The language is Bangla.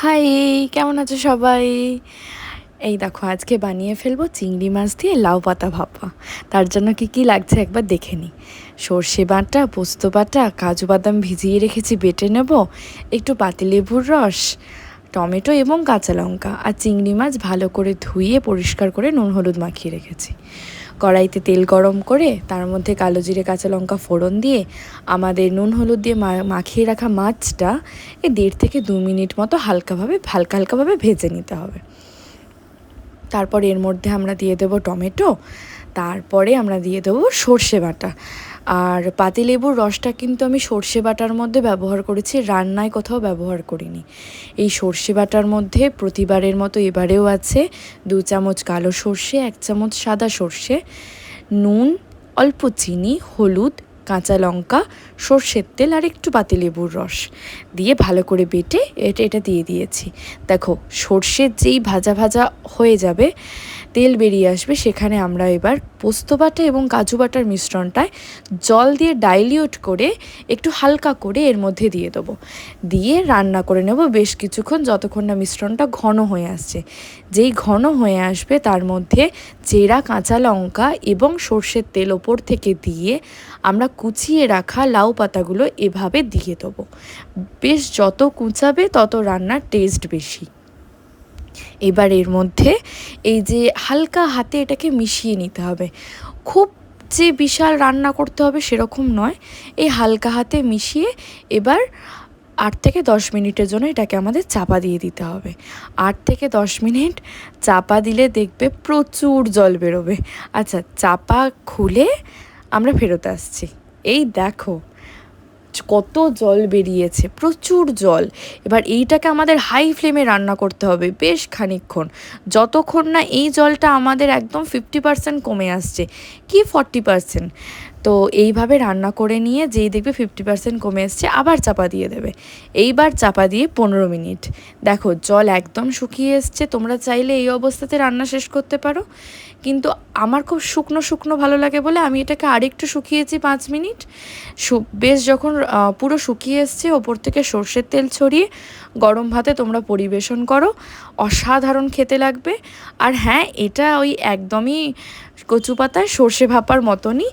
হাই কেমন আছো সবাই? এই দেখো, আজকে বানিয়ে ফেলব চিংড়ি মাছ দিয়ে লাউ পাতা ভাপা। তার জন্য কি কি লাগছে একবার দেখে নিই সর্ষে বাটা, পোস্ত বাটা, কাজু বাদাম ভিজিয়ে রেখেছি, বেটে নেব। একটু পাতিলেবুর রস টমেটো এবং কাঁচা লঙ্কা আর চিংড়ি মাছ ভালো করে ধুয়ে পরিষ্কার করে নুন হলুদ মাখিয়ে রেখেছি। কড়াইতে তেল গরম করে তার মধ্যে কালো জিরে কাঁচা লঙ্কা ফোড়ন দিয়ে আমাদের নুন হলুদ দিয়ে মাখিয়ে রাখা মাছটা এ দেড় থেকে দু মিনিট মতো হালকাভাবে, হালকা হালকাভাবে ভেজে নিতে হবে। তারপর এর মধ্যে আমরা দিয়ে দেবো টমেটো, তারপরে আমরা দিয়ে দেবো সর্ষে বাটা। আর পাতিলেবুর রসটা কিন্তু আমি সর্ষে বাটার মধ্যে ব্যবহার করেছি, রান্নায় কোথাও ব্যবহার করিনি। এই সর্ষে বাটার মধ্যে প্রতিবারের মতো এবারেও আছে দু চামচ কালো সর্ষে, এক চামচ সাদা সর্ষে, নুন, অল্প চিনি, হলুদ কাঁচা লঙ্কা, সর্ষের তেল আর একটু পাতিলেবুর রস দিয়ে ভালো করে বেটে এটা এটা দিয়ে দিয়েছি। দেখো, সর্ষের যেই ভাজা ভাজা হয়ে যাবে, তেল বেরিয়ে আসবে, সেখানে আমরা এবার পোস্ত বাটা এবং কাজু বাটার মিশ্রণটায় জল দিয়ে ডাইলিউট করে একটু হালকা করে এর মধ্যে দিয়ে দেবো। দিয়ে রান্না করে নেব বেশ কিছুক্ষণ যতক্ষণ না মিশ্রণটা ঘন হয়ে আসছে। যেই ঘন হয়ে আসবে তার মধ্যে চেরা, কাঁচা লঙ্কা এবং সর্ষের তেল ওপর থেকে দিয়ে আমরা কুচিয়ে রাখা লাউ পাতাগুলো এভাবে দিয়ে দেবো। বেশ যত কুচাবে তত রান্নার টেস্ট বেশি। এবার এর মধ্যে এই যে হালকা হাতে এটাকে মিশিয়ে নিতে হবে। খুব যে বিশাল রান্না করতে হবে সেরকম নয়। এই হালকা হাতে মিশিয়ে এবার আট থেকে দশ মিনিটের জন্য এটাকে আমাদের চাপা দিয়ে দিতে হবে। আট থেকে দশ মিনিট চাপা দিলে দেখবে প্রচুর জল বেরোবে। আচ্ছা চাপা খুলে আমরা ফেরত আসছি। এই দেখো, কত জল বেরিয়েছে, প্রচুর জল। এবার এইটাকে আমাদের হাই ফ্লেমে রান্না করতে হবে বেশ খানিকক্ষণ। যতক্ষণ না এই জলটা আমাদের একদম ফিফটি পার্সেন্ট কমে আসছে। কি ফর্টি পার্সেন্ট তো এইভাবে রান্না করে নিয়ে যেই দেখবে ফিফটি পার্সেন্ট কমে এসছে, আবার চাপা দিয়ে দেবে। এইবার চাপা দিয়ে পনেরো মিনিট। দেখো, জল একদম শুকিয়ে এসছে, তোমরা চাইলে এই অবস্থাতে রান্না শেষ করতে পারো। কিন্তু আমার খুব শুকনো শুকনো ভালো লাগে বলে আমি এটাকে আরেকটু শুকিয়েছি পাঁচ মিনিট। বেশ যখন পুরো শুকিয়ে এসছে, ওপর থেকে সর্ষের তেল ছড়িয়ে গরম ভাতে তোমরা পরিবেশন করো। অসাধারণ খেতে লাগবে। আর হ্যাঁ এটা ওই একদমই কচু পাতায় সর্ষে ভাপার মতনই।